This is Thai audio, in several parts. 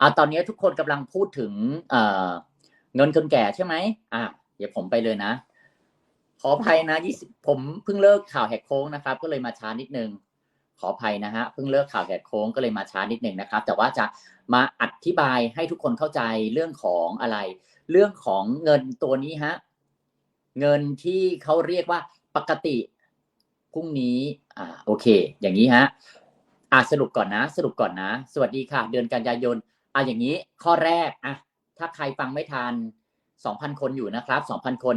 อ่าตอนนี้ทุกคนกำลังพูดถึงเอ่อเงินคนแก่ใช่ไหมอะเดี๋ยวผมไปเลยนะ ขออภัยนะยี่สิบผมเพิ่งเลิกข่าวแหกโค้งนะครับ ก็เลยมาช้านิดนึง ขออภัยนะฮะเพิ่งเลิกข่าวแหกโค้งก็เลยมาช้านิดนึงนะครับ แต่ว่าจะมาอธิบายให้ทุกคนเข้าใจเรื่องของอะไร เรื่องของเงินตัวนี้ฮะเงินที่เขาเรียกว่าปกติพรุ่งนี้อ่าโอเค อย่างนี้ฮะอ่าสรุปก่อนนะ สรุปก่อนนะ สวัสดีค่ะ เดือนกันยายน อ่าอย่างนี้ข้อแรกอะถ้าใครฟังไม่ทัน2,000 คนอยู่นะครับ 2,000 คน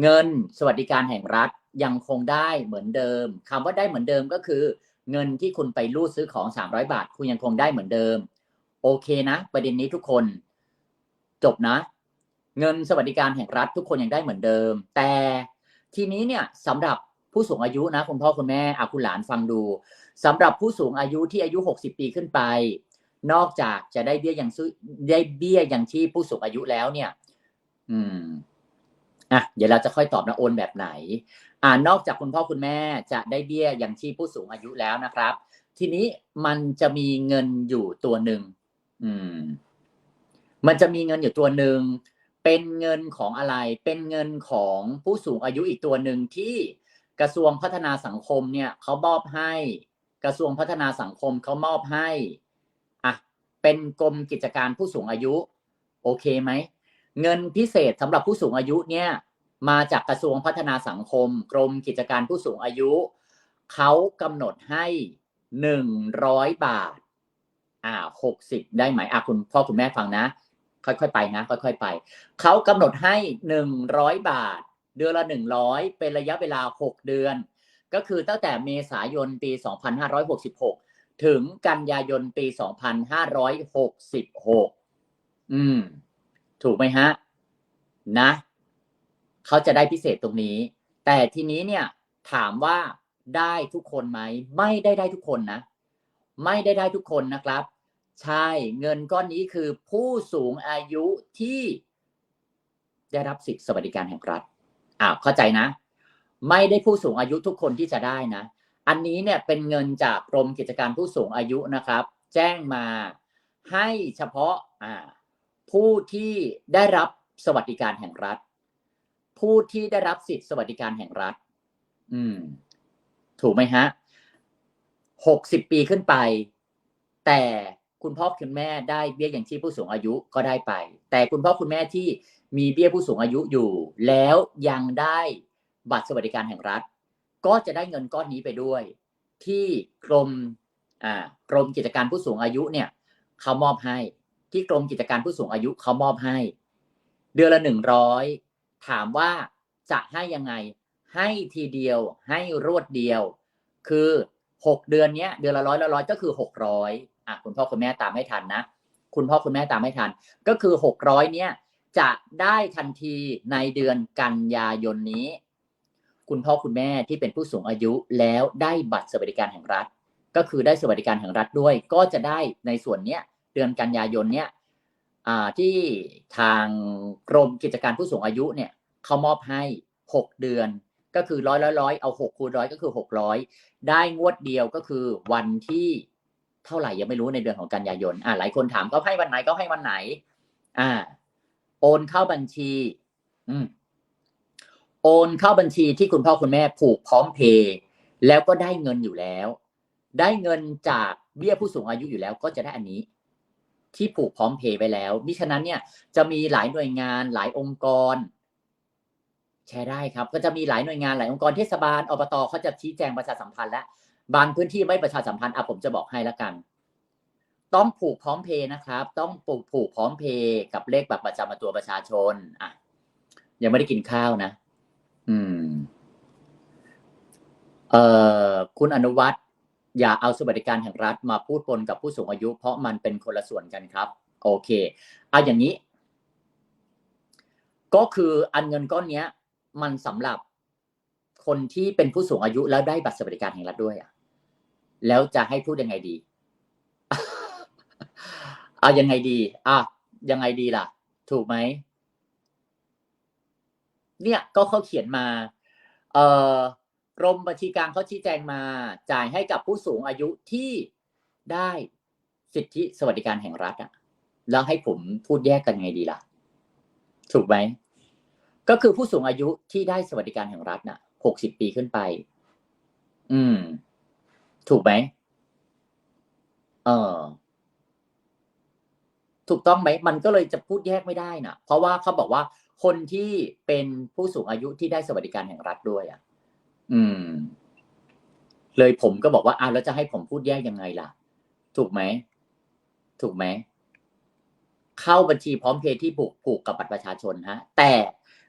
เงินสวัสดิการแห่งรัฐยังคงได้เหมือนเดิมคำว่าได้เหมือนเดิมก็คือ เงินที่คุณไปรูดซื้อของ 300 บาท คุณยังคงได้เหมือนเดิม โอเคนะ ประเด็นนี้ทุกคน จบนะ เงินสวัสดิการแห่งรัฐ ทุกคนยังได้เหมือนเดิม แต่ทีนี้เนี่ยสำหรับผู้สูงอายุนะคุณพ่อคุณแม่อาคุณหลานฟังดูสำหรับผู้สูงอายุที่อายุ 60 ปีขึ้นไป นอกจากจะได้เบี้ยยังซื้อได้เบี้ยยังชีพผู้สูงอายุแล้วเนี่ย อืมอะเดี๋ยวเราจะค่อยตอบนะโอนแบบไหน อ่านอกจากคุณพ่อคุณแม่จะได้เบี้ยยังชีพผู้สูงอายุแล้วนะครับ ทีนี้มันจะมีเงินอยู่ตัวหนึ่งอืม มันจะมีเงินอยู่ตัวหนึ่งเป็นเงินของอะไร เป็นเงินของผู้สูงอายุอีกตัวหนึ่งที่กระทรวงพัฒนาสังคมเนี่ยเขามอบให้ กระทรวงพัฒนาสังคมเขามอบให้ เป็นกรมกิจการผู้สูงอายุ โอเคไหม เงินพิเศษสำหรับผู้สูงอายุเนี่ยมาจากกระทรวงพัฒนาสังคม กรมกิจการผู้สูงอายุ เขากำหนดให้หนึ่งร้อยบาท อ่าหกสิบได้ไหมอะคุณพ่อคุณแม่ฟังนะ ค่อยๆไปนะ ค่อยๆไป เขากำหนดให้หนึ่งร้อยบาท เดือนละหนึ่งร้อยเป็นระยะเวลาหกเดือน ก็คือตั้งแต่เมษายนปี2566 ถึงกันยายนปี 2566 อืม ถูกไหมฮะ นะ เขาจะได้พิเศษตรงนี้ แต่ทีนี้เนี่ย ถามว่าได้ทุกคนไหม ไม่ได้ได้ทุกคนนะ ไม่ได้ได้ทุกคนนะครับ ใช่ เงินก้อนนี้คือผู้สูงอายุที่ได้รับสิทธิสวัสดิการแห่งรัฐ อ่าเข้าใจนะ ไม่ได้ผู้สูงอายุทุกคนที่จะได้นะ อันนี้เนี่ยเป็นเงินจากกรมกิจการผู้สูงอายุนะครับ แจ้งมาให้เฉพาะผู้ที่ได้รับสวัสดิการแห่งรัฐ ผู้ที่ได้รับสิทธิสวัสดิการแห่งรัฐ อืม ถูกไหมฮะหกสิบปีขึ้นไป แต่คุณพ่อคุณแม่ได้เบี้ยอย่างชีพผู้สูงอายุก็ได้ไป แต่คุณพ่อคุณแม่ที่มีเบี้ยผู้สูงอายุอยู่ แล้วยังได้บัตรสวัสดิการแห่งรัฐ ก็จะได้เงินก้อนนี้ไปด้วย ที่กรมอ่ากรมกิจการผู้สูงอายุเนี่ยเขามอบให้ ที่กรมกิจการผู้สูงอายุเขามอบให้ เดือนละหนึ่งร้อยถามว่าจะให้ยังไง ให้ทีเดียวให้รวดเดียว คือหกเดือนเนี้ยเดือนละร้อยละร้อยก็คือหกร้อยอะคุณพ่อคุณแม่ตามให้ทันนะคุณพ่อคุณแม่ตามให้ทัน ก็คือหกร้อยเนี้ยจะได้ทันทีในเดือนกันยายนนี้ คุณพ่อคุณแม่ที่เป็นผู้สูงอายุแล้วได้บัตรสวัสดิการแห่งรัฐ ก็คือได้สวัสดิการแห่งรัฐด้วย ก็จะได้ในส่วนเนี้ยเดือนกันยายนเนี้ยอ่าที่ทางกรมกิจการผู้สูงอายุเนี่ยเขามอบให้หกเดือน ก็คือร้อยร้อยร้อยเอาหกคูณร้อยก็คือหกร้อยได้งวดเดียวก็คือวันที่เท่าไหร่ยังไม่รู้ในเดือนของกันยายนอ่าหลายคนถามก็ให้วันไหนก็ให้วันไหน อ่า โอนเข้าบัญชี อืม โอนเข้าบัญชีที่คุณพ่อคุณแม่ผูกพร้อมเพย์แล้วก็ได้เงินอยู่แล้ว ได้เงินจากเบี้ยผู้สูงอายุอยู่แล้วก็จะได้อันนี้ ที่ผูกพร้อมเพย์ไปแล้วมิฉะนั้นเนี่ยจะมีหลายหน่วยงานหลายองค์กร แชร์ได้ครับ ก็จะมีหลายหน่วยงานหลายองค์กรเทศบาลอบตเขาจะชี้แจงประชาสัมพันธ์และบางพื้นที่ไม่ประชาสัมพันธ์อะผมจะบอกให้ละกัน ต้องผูกพร้อมเพย์นะครับ ต้องผูกผูกพร้อมเพย์กับเลขบัตรประจำตัวประชาชนอะยังไม่ได้กินข้าวนะ อืม เอ่อคุณอนุวัฒน์อย่าเอาสวัสดิการแห่งรัฐมาพูดปนกับผู้สูงอายุ เพราะมันเป็นคนละส่วนกันครับ โอเค เอาอย่างนี้ ก็คืออันเงินก้อนเนี้ย มันสำหรับคนที่เป็นผู้สูงอายุแล้วได้บัตรสวัสดิการแห่งรัฐด้วยอะ แล้วจะให้พูดยังไงดีอะยังไงดี อะยังไงดีล่ะ ถูกไหม เนี่ยก็เขาเขียนมา เอ่อกรมบัญชีกลางเขาชี้แจงมา จ่ายให้กับผู้สูงอายุที่ได้สิทธิสวัสดิการแห่งรัฐอะแล้วให้ผมพูดแยกกันไงดีล่ะ ถูกไหมก็คือผู้สูงอายุที่ได้สวัสดิการแห่งรัฐน่ะหกสิบปีขึ้นไป อืม ถูกไหมเออถูกต้องไหมมันก็เลยจะพูดแยกไม่ได้น่ะ เพราะว่าเขาบอกว่า คนที่เป็นผู้สูงอายุที่ได้สวัสดิการแห่งรัฐด้วยอะ อืม เลยผมก็บอกว่าอะแล้วจะให้ผมพูดแยกยังไงล่ะ ถูกไหม ถูกไหม เข้าบัญชีพร้อมเพย์ที่ผูกผูกกับบัตรประชาชนฮะ แต่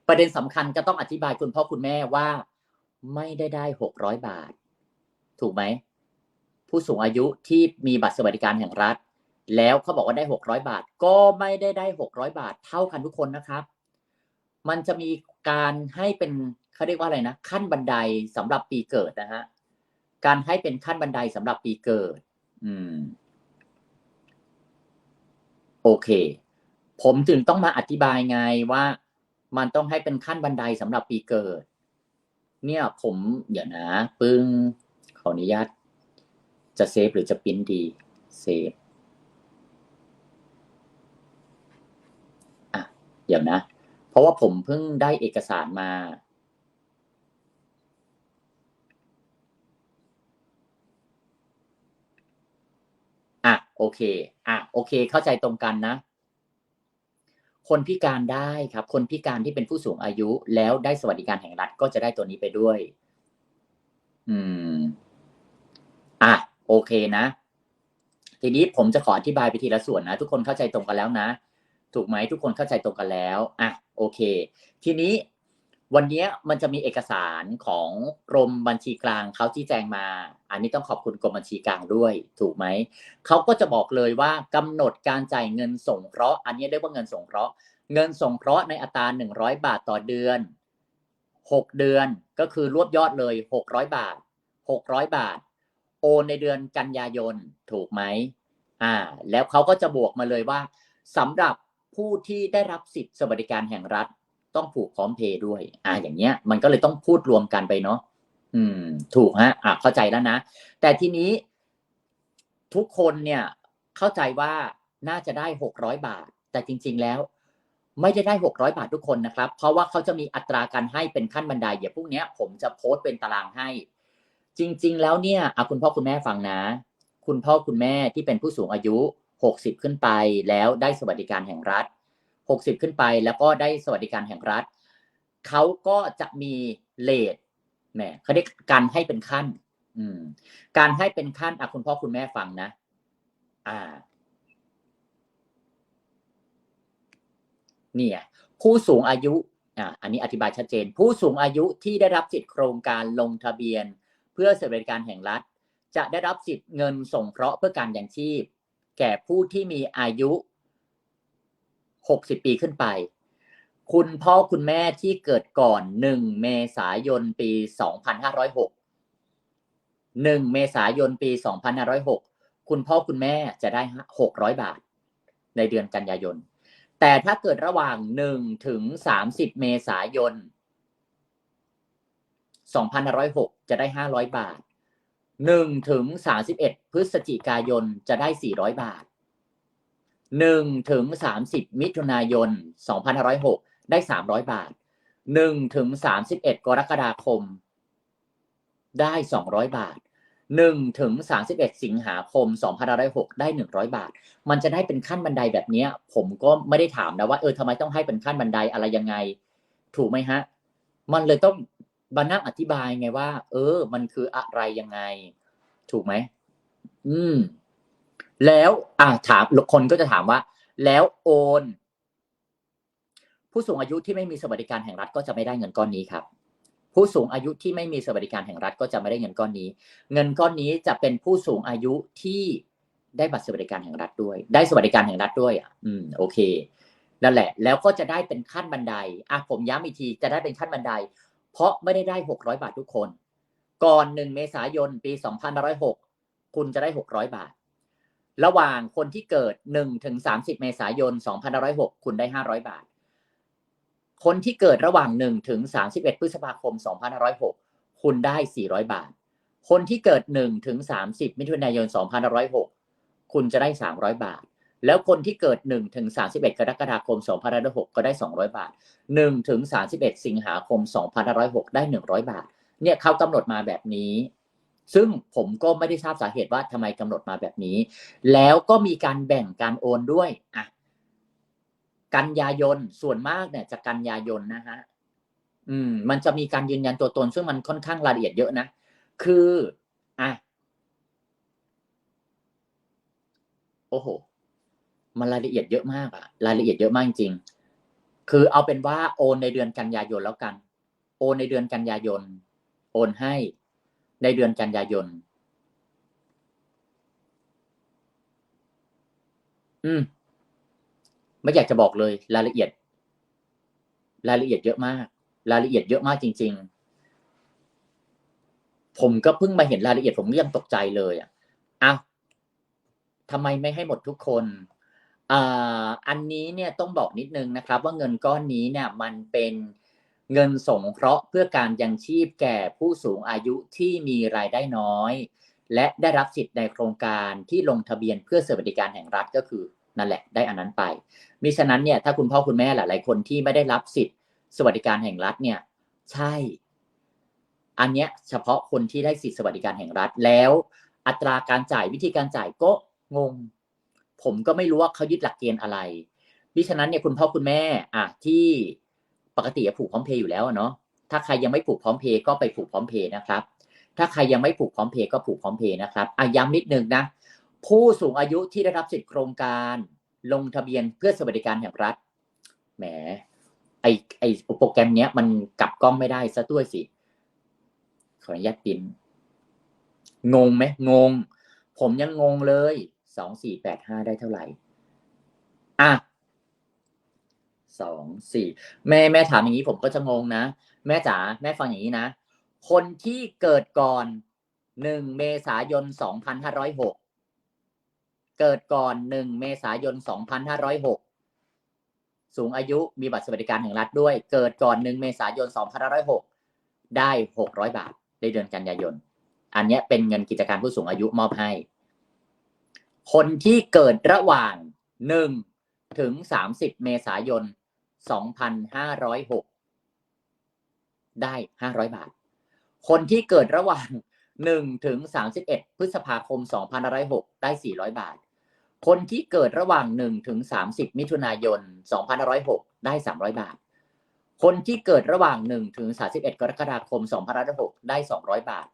ประเด็นสำคัญก็ต้องอธิบายคุณพ่อคุณแม่ว่า ไม่ได้ได้หกร้อยบาท ถูกไหม ผู้สูงอายุที่มีบัตรสวัสดิการแห่งรัฐ แล้วเขาบอกว่าได้หกร้อยบาท ก็ไม่ได้ได้หกร้อยบาท เท่ากันทุกคนนะครับ มันจะมีการให้เป็นเขาเรียกว่าอะไรนะขั้นบันไดสำหรับปีเกิดนะฮะการให้เป็นขั้นบันไดสำหรับปีเกิด อืม โอเค ผมถึงต้องมาอธิบายไงว่ามันต้องให้เป็นขั้นบันไดสำหรับปีเกิด เนี่ย ผมเดี๋ยวนะปึ้งขออนุญาตจะเซฟหรือจะปริ้นดีเซฟอะเดี๋ยวนะ เพราะว่าผมเพิ่งได้เอกสารมา อะโอเค อะโอเค เข้าใจตรงกันนะ คนพิการได้ครับ คนพิการที่เป็นผู้สูงอายุแล้วได้สวัสดิการแห่งรัฐก็จะได้ตัวนี้ไปด้วย อืม อะโอเคนะ ทีนี้ผมจะขออธิบายไปทีละส่วนนะ ทุกคนเข้าใจตรงกันแล้วนะ ถูกไหมทุกคนเข้าใจตรงกันแล้วอะโอเค ทีนี้วันนี้มันจะมีเอกสารของกรมบัญชีกลางเขาชี้แจงมา อันนี้ต้องขอบคุณกรมบัญชีกลางด้วย ถูกไหมเขาก็จะบอกเลยว่ากำหนดการจ่ายเงินสงเคราะห์อันนี้เรียกว่าเงินสงเคราะห์ เงินสงเคราะห์ในอัตราหนึ่งร้อยบาทต่อเดือนหกเดือนก็คือรวบยอดเลยหกร้อยบาทหกร้อยบาท โอนในเดือนกันยายนถูกไหมอ่า แล้วเขาก็จะบวกมาเลยว่าสำหรับ ผู้ที่ได้รับสิทธิสวัสดิการแห่งรัฐ ต้องผูกพร้อมเพย์ด้วย อ่าอย่างเงี้ย มันก็เลยต้องพูดรวมกันไปเนาะอืม ถูกฮะ อ่าเข้าใจแล้วนะ แต่ทีนี้ทุกคนเนี่ยเข้าใจว่าน่าจะได้หกร้อยบาท แต่จริง ๆแล้ว ไม่ได้ได้หกร้อยบาททุกคนนะครับ เพราะว่าเขาจะมีอัตราการให้เป็นขั้นบันไดเดี๋ยวพรุ่งนี้ผมจะโพสต์เป็นตารางให้ จริง ๆ แล้วเนี่ยอาคุณพ่อคุณแม่ฟังนะ คุณพ่อคุณแม่ที่เป็นผู้สูงอายุ หกสิบขึ้นไปแล้วได้สวัสดิการแห่งรัฐหกสิบขึ้นไปแล้วก็ได้สวัสดิการแห่งรัฐ เขาก็จะมีเลทแหมเขาเรียกการให้เป็นขั้น อืม การให้เป็นขั้นอะคุณพ่อคุณแม่ฟังนะ อ่า เนี่ย ผู้สูงอายุอ่าอันนี้อธิบายชัดเจน ผู้สูงอายุที่ได้รับสิทธิโครงการลงทะเบียน เพื่อสวัสดิการแห่งรัฐ จะได้รับสิทธิเงินส่งเคราะห์เพื่อการยังชีพ แก่ผู้ที่มีอายุ 60 ปีขึ้นไป คุณพ่อคุณแม่ที่เกิดก่อน 1 เมษายนปี 2506 1 เมษายนปี 2506 คุณพ่อคุณแม่จะได้ 600 บาท ในเดือนกันยายน แต่ถ้าเกิดระหว่าง 1 ถึง 30 เมษายน 2506 จะได้ 500 บาท หนึ่งถึงสาสิบเอ็ดพฤศจิกายนจะได้สี่ร้อยบาทหนึ่งถึงสามสิบมิถุนายนสองพันห้าร้อยหกได้สามร้อยบาทหนึ่งถึงสามสิบเอ็ดกรกฎาคม ได้สองร้อยบาทหนึ่งถึงสามสิบเอ็ดสิงหาคมสองพันห้าร้อยหกได้หนึ่งร้อยบาท มันจะได้เป็นขั้นบันไดแบบนี้ผมก็ไม่ได้ถามนะว่าเออทำไมต้องให้เป็นขั้นบันไดอะไรยังไง ถูกไหมฮะ มันเลยต้อง มานั่งอธิบายไงว่า เออ มันคืออะไรยังไง ถูกไหมอืม แล้ว อ่าถามคนก็จะถามว่า แล้วโอน ผู้สูงอายุที่ไม่มีสวัสดิการแห่งรัฐก็จะไม่ได้เงินก้อนนี้ครับผู้สูงอายุที่ไม่มีสวัสดิการแห่งรัฐก็จะไม่ได้เงินก้อนนี้ เงินก้อนนี้จะเป็นผู้สูงอายุที่ได้บัตรสวัสดิการแห่งรัฐด้วย ได้สวัสดิการแห่งรัฐด้วยอะ อืม โอเค นั่นแหละ แล้วก็จะได้เป็นขั้นบันได อะ ผมย้ำอีกที จะได้เป็นขั้นบันได เพราะไม่ได้ได้หกร้อยบาททุกคน ก่อนหนึ่งเมษายน ปีสองพันร้อยหกคุณจะได้หกร้อยบาท ระหว่างคนที่เกิดหนึ่งถึงสามสิบเมษายนสองพันร้อยหกคุณได้ห้าร้อยบาท คนที่เกิดระหว่างหนึ่งถึงสามสิบเอ็ดพฤษภาคมสองพันร้อยหกคุณได้สี่ร้อยบาท คนที่เกิดหนึ่งถึงสามสิบมิถุนายนสองพันร้อยหกคุณจะได้สามร้อยบาท แล้วคนที่เกิด 1 ถึง 31 กรกฎาคม 2506 ก็ได้ 200 บาท 1 ถึง 31 สิงหาคม 2506 ได้ 100 บาท เนี่ยเขากำหนดมาแบบนี้ ซึ่งผมก็ไม่ได้ทราบสาเหตุว่าทำไมกำหนดมาแบบนี้ แล้วก็มีการแบ่งการโอนด้วยอะกันยายนส่วนมากเนี่ยจะกันยายนนะฮะอืม มันจะมีการยืนยันตัวตน ซึ่งมันค่อนข้างรายละเอียดเยอะนะ คือ อะ โอ้โห มันรายละเอียดเยอะมากอะรายละเอียดเยอะมากจริงคือเอาเป็นว่าโอนในเดือนกันยายนแล้วกัน โอนในเดือนกันยายน โอนให้ในเดือนกันยายน อืม ไม่อยากจะบอกเลย รายละเอียด รายละเอียดเยอะมาก รายละเอียดเยอะมากจริง ๆ ผมก็เพิ่งมาเห็นรายละเอียดผมก็ยังตกใจเลยอะอ้าวทำไมไม่ให้หมดทุกคน อันนี้เนี่ยต้องบอกนิดนึงนะครับ ว่าเงินก้อนนี้เนี่ยมันเป็นเงินสงเคราะห์เพื่อการยังชีพแก่ผู้สูงอายุที่มีรายได้น้อย และได้รับสิทธิ์ในโครงการที่ลงทะเบียนเพื่อสวัสดิการแห่งรัฐก็คือนั่นแหละได้อันนั้นไปมิฉะนั้นเนี่ยถ้าคุณพ่อคุณแม่หลายๆคนที่ไม่ได้รับสิทธิ์สวัสดิการแห่งรัฐเนี่ยใช่ อันเนี้ยเฉพาะคนที่ได้สิทธิสวัสดิการแห่งรัฐแล้ว อัตราการจ่ายวิธีการจ่ายก็งง ผมก็ไม่รู้ว่าเขายึดหลักเกณฑ์อะไรมิฉะนั้นเนี่ยคุณพ่อคุณแม่อะที่ปกติผูกพร้อมเพย์อยู่แล้วเนาะถ้าใครยังไม่ผูกพร้อมเพย์ก็ไปผูกพร้อมเพย์นะครับ ถ้าใครยังไม่ผูกพร้อมเพย์ก็ผูกพร้อมเพย์นะครับอะย้ำนิดนึงนะผู้สูงอายุที่ได้รับสิทธิโครงการลงทะเบียนเพื่อสวัสดิการแห่งรัฐแหมไอไอโปรแกรมเนี้ยมันกลับกล้องไม่ได้ซะด้วยสิ ขออนุญาตปิน งงไหมงง ผมยังงงเลย สองสี่แปดห้าได้เท่าไหร่ อะสองสี่แม่แม่ถามอย่างนี้ผมก็จะงงนะ แม่จ๋าแม่ฟังอย่างนี้นะ คนที่เกิดก่อนหนึ่งเมษายนสองพันห้าร้อยหกเกิดก่อนหนึ่งเมษายนสองพันห้าร้อยหกสูงอายุมีบัตรสวัสดิการแห่งรัฐด้วย เกิดก่อนหนึ่งเมษายนสองพันห้าร้อยหกได้หกร้อยบาทในเดือนกันยายน อันนี้เป็นเงินกิจการผู้สูงอายุมอบให้ คนที่เกิดระหว่างหนึ่งถึงสามสิบเมษายนสองพันห้าร้อยหกได้ห้าร้อยบาท คนที่เกิดระหว่างหนึ่งถึงสามสิบเอ็ดพฤษภาคมสองพันห้าร้อยหกได้สี่ร้อยบาท คนที่เกิดระหว่างหนึ่งถึงสามสิบมิถุนายนสองพันห้าร้อยหกได้สามร้อยบาท คนที่เกิดระหว่างหนึ่งถึงสาสิบเอ็ดกรกฎาคมสองพันห้าร้อยหกได้สองร้อยบาท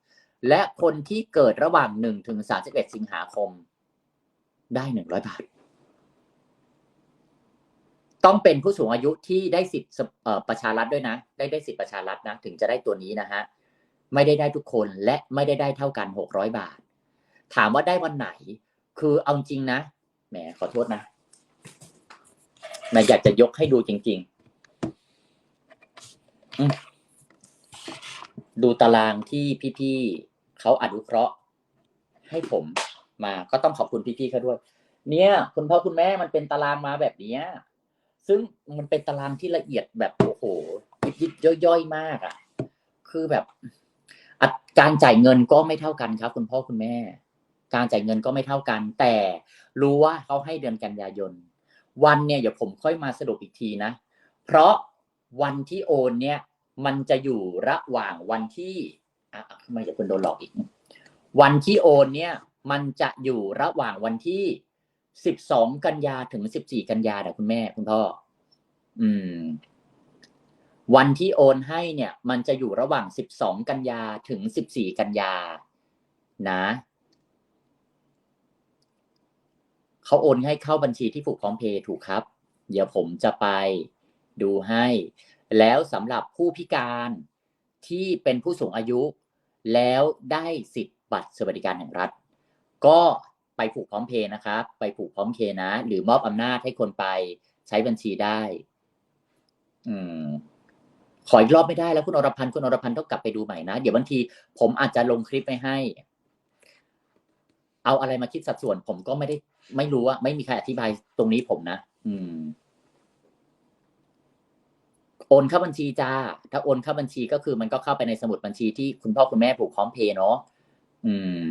และคนที่เกิดระหว่างหนึ่งถึงสาสิบเอ็ดสิงหาคม ได้หนึ่งร้อยบาท ต้องเป็นผู้สูงอายุที่ได้สิทธิ์ประชารัฐด้วยนะ ได้ได้สิทธิ์ประชารัฐนะ ถึงจะได้ตัวนี้นะฮะ ไม่ได้ได้ทุกคนและไม่ได้ได้เท่ากันหกร้อยบาท ถามว่าได้วันไหน คือเอาจริงนะ แหมขอโทษนะแม่อยากจะยกให้ดูจริง ๆ ดูตารางที่พี่ๆเขาอนุเคราะห์ให้ผม มาก็ต้องขอบคุณพี่ๆเขาด้วย เนี่ยคุณพ่อคุณแม่มันเป็นตารางมาแบบนี้ซึ่งมันเป็นตารางที่ละเอียดแบบโอ้โหยิบยิบย่อยๆมากอะ คือแบบการจ่ายเงินก็ไม่เท่ากันครับ คุณพ่อคุณแม่ การจ่ายเงินก็ไม่เท่ากัน แต่รู้ว่าเขาให้เดือนกันยายน วันเนี่ยเดี๋ยวผมค่อยมาสรุปอีกทีนะ เพราะวันที่โอนเนี่ย มันจะอยู่ระหว่างวันที่อะทำไมจะคนโดนหลอกอีก วันที่โอนเนี่ย มันจะอยู่ระหว่างวันที่สิบสองกันยาถึงสิบสี่กันยาเดี๋ยคุณแม่คุณพ่อ อืม วันที่โอนให้เนี่ย มันจะอยู่ระหว่างสิบสองกันยาถึงสิบสี่กันยา นะเขาโอนให้เข้าบัญชีที่ผูกพร้อมเพย์ถูกครับ เดี๋ยวผมจะไปดูให้ แล้วสำหรับผู้พิการที่เป็นผู้สูงอายุ แล้วได้สิทธิ์บัตรสวัสดิการแห่งรัฐ ก็ไปผูกพร้อมเพย์นะครับ ไปผูกพร้อมเพย์นะ หรือมอบอำนาจให้คนไปใช้บัญชีได้ อืมขออีกรอบไม่ได้แล้วคุณอรพันธ์คุณอรพันธ์ต้องกลับไปดูใหม่นะ เดี๋ยวบางทีผมอาจจะลงคลิปไปให้ เอาอะไรมาคิดสัดส่วน ผมก็ไม่ได้ ไม่รู้ว่าไม่มีใครอธิบายตรงนี้ผมนะอืม โอนเข้าบัญชีจ้า ถ้าโอนเข้าบัญชีก็คือมันก็เข้าไปในสมุดบัญชีที่คุณพ่อคุณแม่ผูกพร้อมเพย์เนาะอืม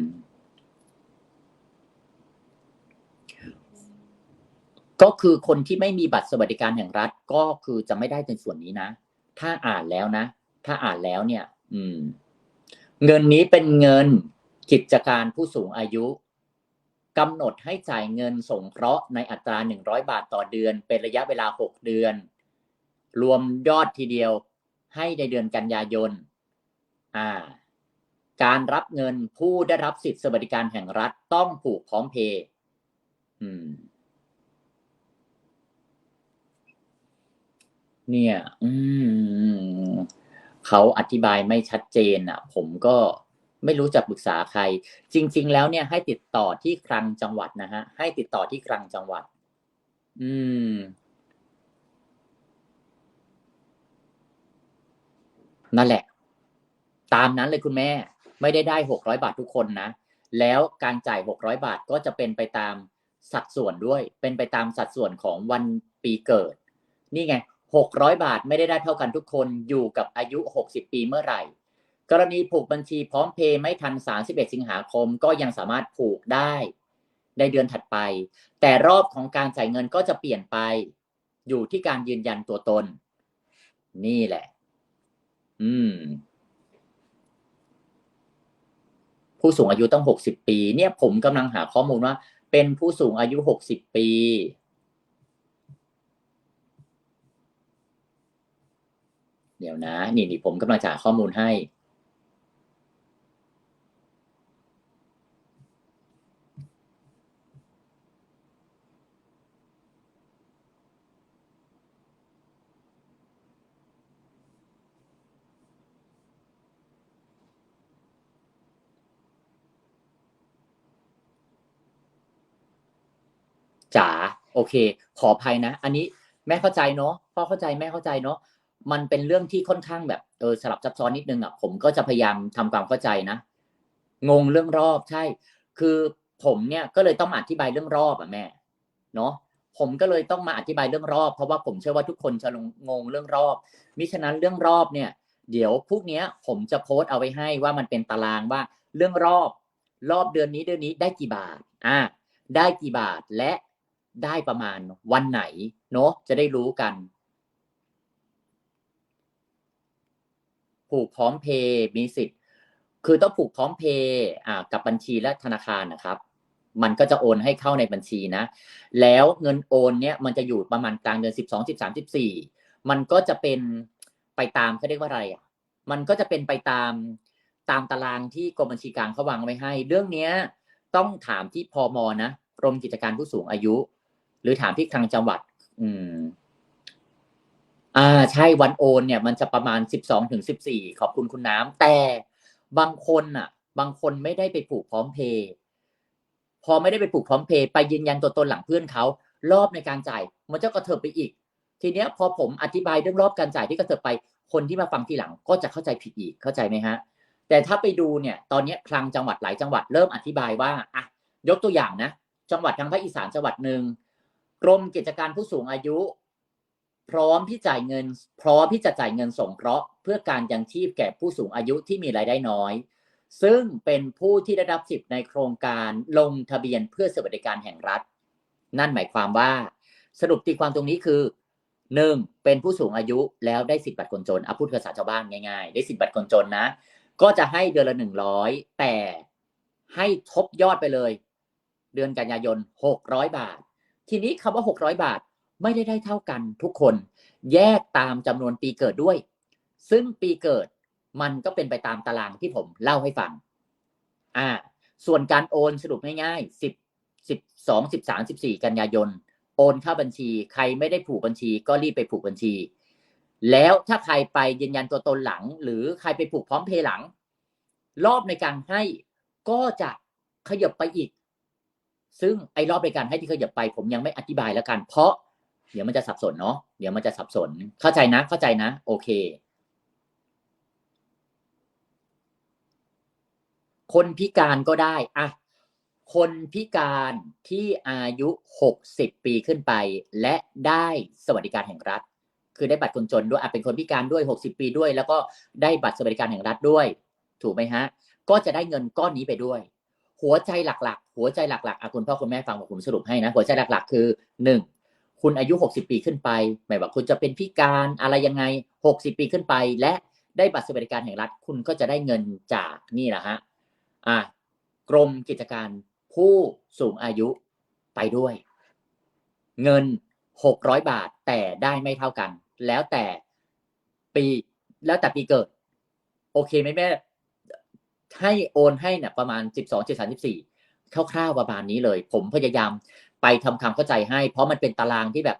ก็คือคนที่ไม่มีบัตรสวัสดิการแห่งรัฐ ก็คือจะไม่ได้ในส่วนนี้นะ ถ้าอ่านแล้วนะ ถ้าอ่านแล้วเนี่ย อืม เงินนี้เป็นเงินกิจการผู้สูงอายุกำหนดให้จ่ายเงินสงเคราะห์ในอัตรา 100 บาทต่อเดือน เป็นระยะเวลา 6 เดือน รวมยอดทีเดียวให้ในเดือนกันยายน อ่า การรับเงินผู้ได้รับสิทธิสวัสดิการแห่งรัฐต้องผูกพร้อมเพย์อืม เนี่ย อืมเขาอธิบายไม่ชัดเจนอะ ผมก็ไม่รู้จะปรึกษาใคร จริง ๆ แล้วเนี่ยให้ติดต่อที่คลังจังหวัดนะฮะ ให้ติดต่อที่คลังจังหวัด อืม นั่นแหละ ตามนั้นเลยคุณแม่ ไม่ได้ได้หกร้อยบาททุกคนนะ แล้วการจ่ายหกร้อยบาทก็จะเป็นไปตามสัดส่วนด้วย เป็นไปตามสัดส่วนของวันปีเกิด นี่ไง หกร้อยบาทไม่ได้ได้เท่ากันทุกคนอยู่กับอายุหกสิบปีเมื่อไหร่ กรณีผูกบัญชีพร้อมเพย์ไม่ทัน 31 สิงหาคมก็ยังสามารถผูกได้ ในเดือนถัดไป แต่รอบของการจ่ายเงินก็จะเปลี่ยนไป อยู่ที่การยืนยันตัวตน นี่แหละ อืม ผู้สูงอายุต้อง 60 ปี เนี่ยผมกำลังหาข้อมูลว่า เป็นผู้สูงอายุ 60 ปี เดี๋ยวนะ นี่นี่ผมกำลังจะหาข้อมูลให้จ๋าโอเค ขออภัยนะ อันนี้แม่เข้าใจเนาะพ่อเข้าใจแม่เข้าใจเนาะ มันเป็นเรื่องที่ค่อนข้างแบบเออสลับซับซ้อนนิดนึงอะผมก็จะพยายามทำความเข้าใจนะงงเรื่องรอบใช่ คือผมเนี่ยก็เลยต้องมาอธิบายเรื่องรอบอะแม่เนาะผมก็เลยต้องมาอธิบายเรื่องรอบ เพราะว่าผมเชื่อว่าทุกคนจะงงเรื่องรอบมิฉะนั้นเรื่องรอบเนี่ย เดี๋ยวพวกเนี้ย ผมจะโพสต์เอาไว้ให้ว่ามันเป็นตารางว่าเรื่องรอบรอบเดือนนี้เดือนนี้ได้กี่บาท อ่า ได้กี่บาทและได้ประมาณวันไหนเนาะจะได้รู้กัน ผูกพร้อมเพย์มีสิทธิ์ คือต้องผูกพร้อมเพย์อ่ากับบัญชีและธนาคารนะครับ มันก็จะโอนให้เข้าในบัญชีนะ แล้วเงินโอนเนี่ยมันจะอยู่ประมาณกลางเดือนสิบสองสิบสามสิบสี่มันก็จะเป็นไปตามเขาเรียกว่าอะไรอะ มันก็จะเป็นไปตามตามตารางที่กรมบัญชีกลางเขาวางไว้ให้ เรื่องเนี้ยต้องถามที่พมนะกรมกิจการผู้สูงอายุ หรือถามที่คลังจังหวัด อืม อ่าใช่วันโอนเนี่ยมันจะประมาณสิบสองถึงสิบสี่ขอบคุณคุณน้ำแต่บางคนอะ บางคนไม่ได้ไปผูกพร้อมเพย์พอไม่ได้ไปผูกพร้อมเพย์ไปยืนยันตัวตนหลังเพื่อนเขารอบในการจ่าย มันจะกระเถิบไปอีก ทีเนี้ยพอผมอธิบายเรื่องรอบการจ่ายที่กระเถิบไปคนที่มาฟังทีหลังก็จะเข้าใจผิดอีกเข้าใจไหมฮะ แต่ถ้าไปดูเนี่ย ตอนนี้คลังจังหวัดหลายจังหวัดเริ่มอธิบายว่าอะยกตัวอย่างนะ จังหวัดทางภาคอีสานจังหวัดหนึ่งกรมกิจการผู้สูงอายุ พร้อมที่จ่ายเงิน พร้อมที่จะจ่ายเงินสงเคราะห์เพื่อการยังชีพแก่ผู้สูงอายุที่มีรายได้น้อย ซึ่งเป็นผู้ที่ได้รับสิทธิ์ในโครงการลงทะเบียนเพื่อสวัสดิการแห่งรัฐ นั่นหมายความว่า สรุปตีความตรงนี้คือหนึ่งเป็นผู้สูงอายุแล้วได้สิทธิ์บัตรคนจนอาพูดภาษาชาวบ้านง่ายๆ ได้สิทธิ์บัตรคนจนนะ ก็จะให้เดือนละหนึ่งร้อยแต่ให้ทบยอดไปเลย เดือนกันยายนหกร้อยบาท ทีนี้คำว่าหกร้อยบาท ไม่ได้ได้เท่ากันทุกคน แยกตามจำนวนปีเกิดด้วย ซึ่งปีเกิดมันก็เป็นไปตามตารางที่ผมเล่าให้ฟัง อ่า ส่วนการโอนสรุปง่ายๆสิบสิบสองสิบสามสิบสี่กันยายน โอนเข้าบัญชี ใครไม่ได้ผูกบัญชี ก็รีบไปผูกบัญชี แล้วถ้าใครไปยืนยันตัวตนหลัง หรือใครไปผูกพร้อมเพย์หลัง รอบในการให้ก็จะขยับไปอีก ซึ่งไอ้รอบในการให้ที่ขยับไป ผมยังไม่อธิบายแล้วกัน เพราะ เดี๋ยวมันจะสับสนเนาะเดี๋ยวมันจะสับสน เข้าใจนะเข้าใจนะ โอเค คนพิการก็ได้อะคนพิการที่อายุหกสิบปีขึ้นไป และได้สวัสดิการแห่งรัฐ คือได้บัตรคนจนด้วยอะเป็นคนพิการด้วยหกสิบปีด้วย แล้วก็ได้บัตรสวัสดิการแห่งรัฐด้วย ถูกไหมฮะ ก็จะได้เงินก้อนนี้ไปด้วย หัวใจหลักๆ หัวใจหลักๆอะคุณพ่อคุณแม่ฟังผมสรุปให้นะ หัวใจหลักๆ คือหนึ่ง คุณอายุหกสิบปีขึ้นไปหมายว่าคุณจะเป็นพิการอะไรยังไงหกสิบปีขึ้นไป และได้บัตรสวัสดิการแห่งรัฐ คุณก็จะได้เงินจากนี่แหละฮะอ่ากรมกิจการผู้สูงอายุไปด้วย เงินหกร้อยบาทแต่ได้ไม่เท่ากัน แล้วแต่ปีแล้วแต่ปีเกิด โอเคไหมแม่ให้โอนให้เนี่ยประมาณสิบสองเจ็ดสามสิบสี่คร่าวๆประมาณนี้เลย ผมพยายาม ไปทำความเข้าใจให้ เพราะมันเป็นตารางที่แบบ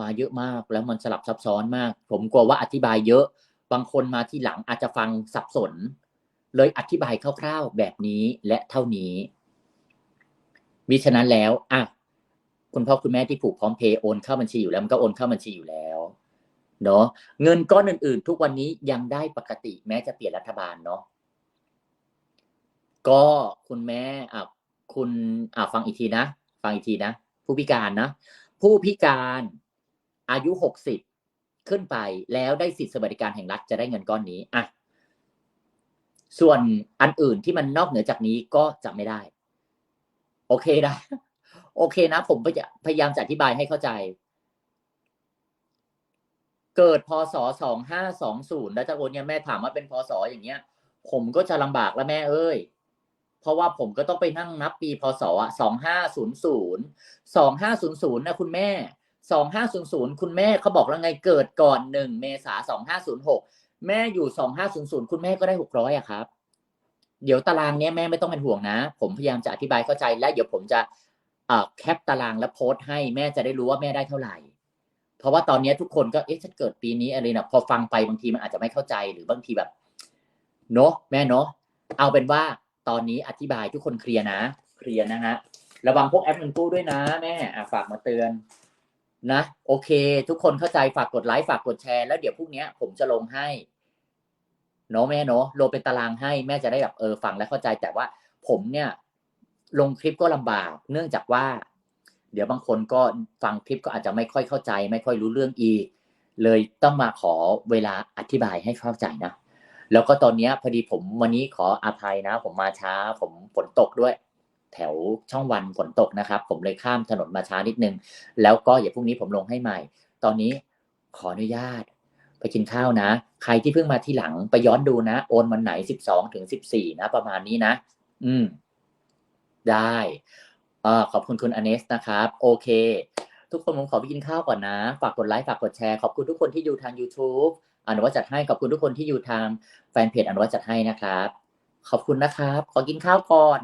มาเยอะมากแล้วมันสลับซับซ้อนมาก ผมกลัวว่าอธิบายเยอะ บางคนมาที่หลังอาจจะฟังสับสน เลยอธิบายคร่าวๆแบบนี้และเท่านี้มิฉะนั้นแล้วอะคุณพ่อคุณแม่ที่ผูกพร้อมเพย์โอนเข้าบัญชีอยู่แล้วมันก็โอนเข้าบัญชีอยู่แล้วเนาะเงินก้อนอื่น ๆ ทุกวันนี้ยังได้ปกติแม้จะเปลี่ยนรัฐบาลเนาะก็คุณแม่อะคุณอะฟังอีกทีนะ ฟังอีกทีนะ ผู้พิการนะ ผู้พิการอายุหกสิบขึ้นไปแล้วได้สิทธิสวัสดิการแห่งรัฐจะได้เงินก้อนนี้อะส่วนอันอื่นที่มันนอกเหนือจากนี้ก็จะไม่ได้ โอเคนะโอเคนะ ผมพยายามจะอธิบายให้เข้าใจ เกิดพศสองห้าสองศูนย์แล้วจะโอนเนี่ยแม่ถามว่าเป็นพศอย่างเงี้ย ผมก็จะลำบากแล้วแม่เอ้ย เพราะว่าผมก็ต้องไปนั่งนับปีพศอะสองห้าศูนย์ศูนย์สองห้าศูนย์ศูนย์นะคุณแม่สองห้าศูนย์ศูนย์คุณแม่เขาบอกแล้วไงเกิดก่อนหนึ่งเมษาสองห้าศูนย์หกแม่อยู่สองห้าศูนย์ศูนย์คุณแม่ก็ได้หกร้อยอะครับ เดี๋ยวตารางเนี้ยแม่ไม่ต้องเป็นห่วงนะ ผมพยายามจะอธิบายเข้าใจและเดี๋ยวผมจะอ่าแคปตารางแล้วโพสต์ให้แม่จะได้รู้ว่าแม่ได้เท่าไหร่ เพราะว่าตอนนี้ทุกคนก็เอ๊ะฉันเกิดปีนี้อะไรนะพอฟังไปบางทีมันอาจจะไม่เข้าใจหรือบางทีแบบเนาะแม่เนาะเอาเป็นว่า ตอนนี้อธิบายทุกคนเคลียร์นะ เคลียร์นะฮะ ระวังพวกแอปเงินกู้ด้วยนะแม่ฝากมาเตือนนะ โอเค ทุกคนเข้าใจฝากกดไลค์ฝากกดแชร์แล้วเดี๋ยวพรุ่งนี้ผมจะลงให้เนาะแม่เนาะลงเป็นตารางให้แม่จะได้แบบเออฟังและเข้าใจแต่ว่าผมเนี่ย ลงคลิปก็ลำบาก เนื่องจากว่า เดี๋ยวบางคนก็ฟังคลิปก็อาจจะไม่ค่อยเข้าใจ ไม่ค่อยรู้เรื่องอีกเลยต้องมาขอเวลาอธิบายให้เข้าใจนะ แล้วก็ตอนนี้พอดีผมวันนี้ขออภัยนะ ผมมาช้า ผมฝนตกด้วย แถวช่องวันฝนตกนะครับ ผมเลยข้ามถนนมาช้านิดนึง แล้วก็อย่าพรุ่งนี้ผมลงให้ใหม่ ตอนนี้ขออนุญาต ไปกินข้าวนะ ใครที่เพิ่งมาที่หลังไปย้อนดูนะ โอนวันไหนสิบสองถึงสิบสี่นะ ประมาณนี้นะ อืม ได้อ่าขอบคุณคุณอเนสนะครับ โอเค ทุกคนผมขอไปกินข้าวก่อนนะ ฝากกดไลค์ฝากกดแชร์ ขอบคุณทุกคนที่อยู่ทาง YouTube อนุวัตจัดให้ขอบคุณทุกคนที่อยู่ทางแฟนเพจอนุวัตจัดให้นะครับ ขอบคุณนะครับ ขอกินข้าวก่อน